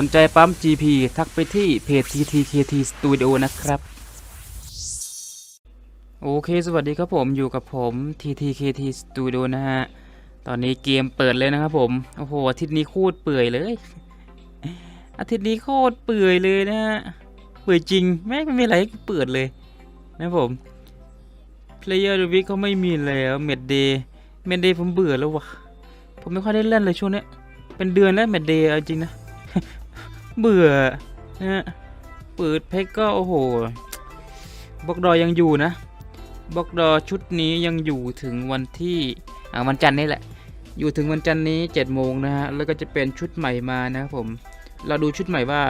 สนใจปั๊ม GP ทักไปที่เพจ TTKT Studio นะครับ โอเค สวัสดีครับผมอยู่กับผม TTKT Studio นะฮะ ตอนนี้เกมเปิดเลยนะครับผม โอ้โห อาทิตย์นี้โคตรเปื่อยเลย อาทิตย์นี้โคตรเปื่อยเลยนะฮะ เปื่อยจริง แม่งไม่มีอะไรให้เปิดเลย นะผม Player the Week เขาไม่มีแล้วเมดเดย์เมดเดย์ผมเบื่อแล้ววะผมไม่ค่อยได้เล่นเลยช่วงนี้เป็นเดือนแล้วเมดเดย์จริงนะ เบื่อนะฮะเปิดเพกก็โอ้โหบล็อกดอยังอยู่นะบล็อกดอชุดนี้ยังอยู่ถึงวันที่อ่าวันจันทร์นี่แหละ อยู่ถึงวันจันทร์นี้7จ็ดโมงนะฮะแล้วก็จะเป็นชุดใหม่มานะครับผม เราดูชุดใหม่ว่า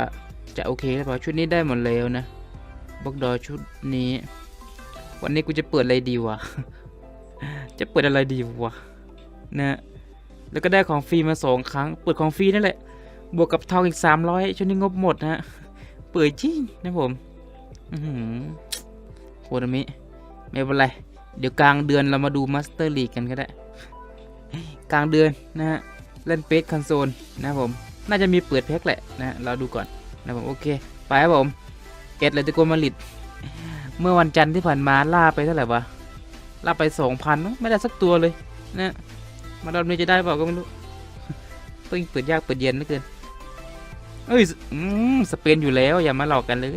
จะโอเคหรือเปล่าชุดนี้ได้หมดแล้วนะบล็อกดอชุดนี้ วันนี้กูจะเปิดอะไรดีวะจะเปิดอะไรดีวะนะฮะแล้วก็ได้ของฟรีมาสองครั้งเปิดของฟรีนั่นแหละ บวกกับทองอีก300ช่วงนี้งบหมดนะฮะ เปิดจริงนะผมอือหือโคตรมิไม่เป็นไร เดี๋ยวกลางเดือนเรามาดูมาสเตอร์ลีกกันก็ได้ กลางเดือนนะฮะ เล่นเปสคอนโซลนะผม น่าจะมีเปิดแพ็คแหละนะเราดูก่อนนะผมโอเค ไปครับผมเอ็ดเลยตะโกนมาลิดเมื่อวันจันทร์ที่ผ่านมาล่าไปเท่าไหร่วะ ล่าไปสองพันไม่ได้สักตัวเลยนะ มารอบนี้จะได้เปล่าก็ไม่รู้เพิ่งเปิดยากเปิดเย็นเหลือเกิน เอ้ยสอืมสเปนอยู่แล้ว อย่ามาหลอกกันเลย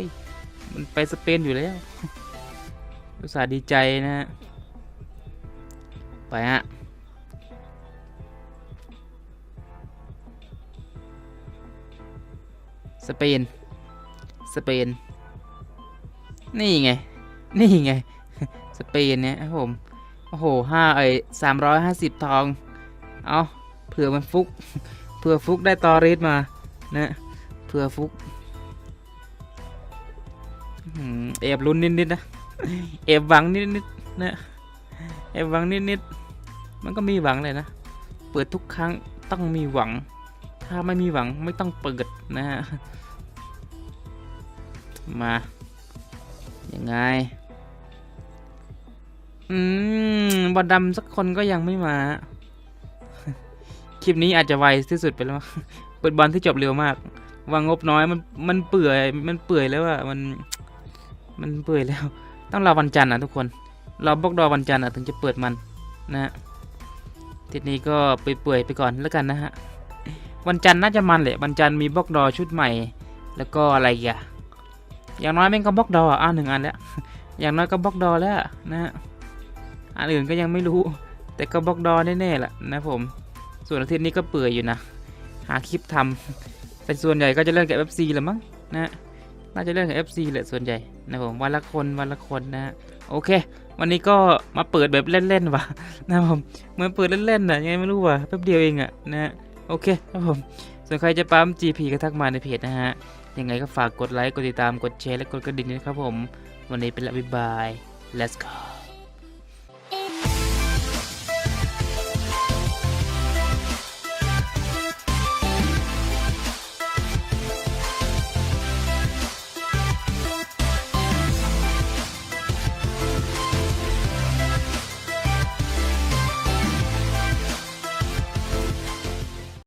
มันไปสเปนอยู่แล้วอุตส่าห์ดีใจนะฮะไปฮะสเปน สเปน นี่ไง นี่ไง สเปนเนี่ยครับผม โอ้โหห้าไอ้สามร้อยห้าสิบทอง เอาเผื่อมันฟุก เผื่อฟุกได้ตอริสมา นะ เผื่อฟุกอื้อบลุ้นนิดๆนะแอบหวังนิดๆนะแอบหวังนิดๆมันก็มีหวังเลยนะ เปิดทุกครั้งต้องมีหวัง ถ้าไม่มีหวังไม่ต้องเปิดนะฮะมายังไงอืมบอลดำสักคนก็ยังไม่มา คลิปนี้อาจจะไวที่สุดไปแล้ว เปิดบอลที่จบเร็วมาก วางงบน้อยมันมันเปื่อยมันเปื่อยแล้วอะมันมันเปื่อยแล้ว ต้องรอวันจันทร์อะทุกคนรอบล็อกดอวันจันทร์อะถึงจะเปิดมันนะฮะทีนี้ก็ไปเปื่อยไปก่อนแล้วกันนะฮะวันจันทร์น่าจะมันแหละวันจันทร์มีบล็อกดอชุดใหม่ แล้วก็อะไรอะอย่างน้อยแม่งก็บล็อกดออะหนึ่งอันแล้วอย่างน้อยก็บล็อกดอแล้วนะฮะอันอื่นก็ยังไม่รู้ แต่ก็บล็อกดอแน่ๆแหละนะผมส่วนอาทิตย์นี้ก็เปื่อยอยู่นะ หาคลิปทำ แต่ส่วนใหญ่ก็จะเล่นกับ FC แหละมั้งนะฮะน่าจะเล่นกับ FC แหละส่วนใหญ่นะผมวันละคนวันละคนนะฮะโอเค วันนี้ก็มาเปิดแบบเล่นๆว่ะนะผมเหมือนเปิดเล่นๆน่ะยังไงไม่รู้ว่ะแป๊บเดียวเองอะนะฮะโอเคครับผมส่วนใครจะปั๊ม GP ก็ทักมาในเพจนะฮะยังไงก็ฝากกดไลค์กดติดตามกดแชร์และกดกระดิ่งนะครับผม วันนี้เป็นละบ๊ายบาย let's go